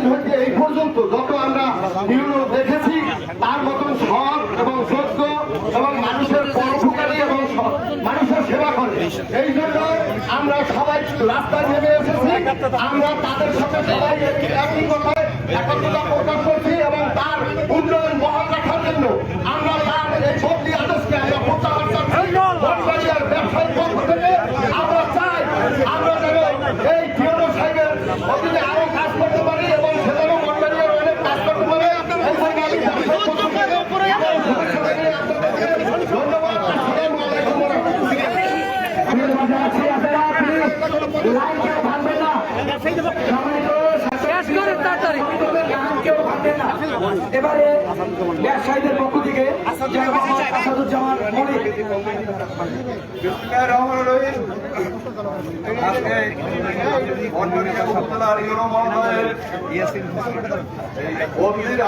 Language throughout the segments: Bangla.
এই পর্যন্ত যত আমরা দেখেছি, তার মতন মানুষের এবং মানুষের আমরা সবাই রাস্তায় তাদের সাথে সবাই এবং তার উন্নয়ন বহাল রাখার জন্য আমরা তার এই শক্তি আদেশকে আমরা প্রত্যাহার করছি। আমরা চাই আমরা এই জিওনো সাহেবের অধীনে আরও কাজ করতে পারি এবং সেখানেও বনবাড়িয়ার অনেক কাজ করতে পারে এই জন্য আমি ব্যবসায়িক পক্ষ থেকে এবং শুভেচ্ছা জানিয়ে আপনাদেরকে ধন্যবাদ আসসালামু আলাইকুম ওয়া রাহমাতুল্লাহ। শেষ করে তাড়াতাড়ি এবারে ব্যবসায়ীদের পক্ষ থেকে আসাদুজ্জামান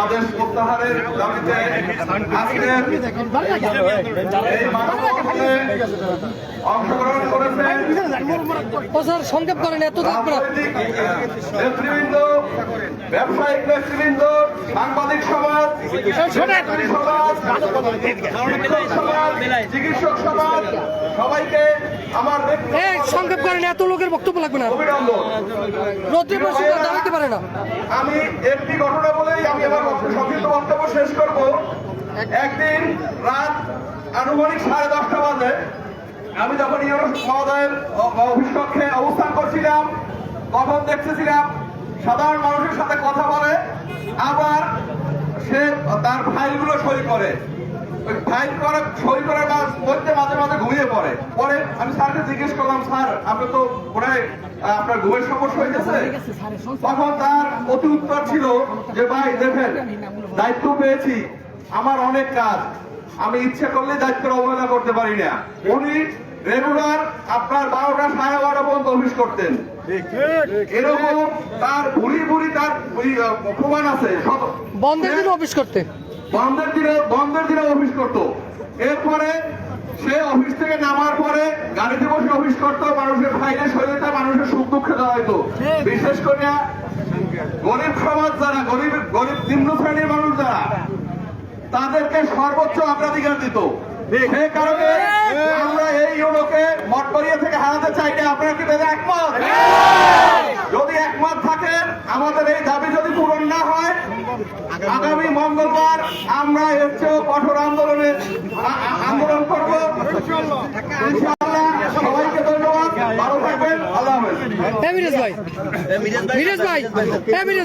আদেশ প্রত্যাহারের দাবিতে অংশগ্রহণ করেছেন সংক্ষেপ করেন এত নেতৃবৃন্দ ব্যবসায়িক নেতৃবৃন্দ সাংবাদিক সমাজ সমাজ চিকিৎসক সমাজ সবাইকে আমার সংক্ষেপ করেন, এত লোকের বক্তব্য লাগবে না। রৌদ্রে বসে দাঁড়াতে পারে না। আমি একটি ঘটনা বলেই আমি আমার সংক্ষিপ্ত বক্তব্য শেষ করব। একদিন রাত আনুমানিক সাড়ে দশটা বাজে, আমি যখন মহোদয়ের অফিস কক্ষে অবস্থান করছিলাম, তখন দেখতেছিলাম সাধারণ মানুষের সাথে কথা বলে, আবার সে তার ফাইলগুলো সই করে। ফাইল করে সই করে বা মধ্যে মাঝে মাঝে ঘুমিয়ে পড়ে। পরে আমি স্যারকে জিজ্ঞেস করলাম স্যার আপনি তো হয়, আহ, আপনার ঘুমের সমস্যা হয়েছে তখন তার অতি উত্তর ছিল যে ভাই দেখেন দায়িত্ব পেয়েছি আমার অনেক কাজ। আমি ইচ্ছে করলে দায়িত্বের অবহেলা করতে পারি না। উনি রেগুলার আপনার বারোটা সাড়ে বারোটা পর্যন্ত অফিস করতেন। এরকম তার ভুড়ি ভুড়ি তার প্রমাণ আছে। বন্ধের দিন অফিস করতে বন্ধের দিনে বন্ধের দিনে অফিস করত। এরপরে সে অফিস থেকে নামার পরে গাড়িতে বসে অফিস করতো মানুষের ফাইলে সহিতা মানুষের সুখ দুঃখে দেওয়া হতো বিশেষ করে গরিব সমাজ যারা গরিব গরিব নিম্ন শ্রেণির মানুষ যারা তাদেরকে সর্বোচ্চ অগ্রাধিকার দিত। সে কারণে আমরা এই ইউরোকে মঠবাড়িয়া থেকে হারাতে চাই না। আপনারা কি তাদের একমত? যদি একমত থাকেন আমাদের এই দাবি যদি পূরণ আগামী মঙ্গলবার আমরা এর চেয়েও কঠোর আন্দোলনে আন্দোলন করব। সবাইকে ধন্যবাদ। ভালো থাকবেন। আল্লাহ হাফেজ। হ্যাঁ ভাই। হ্যাঁ ভাই।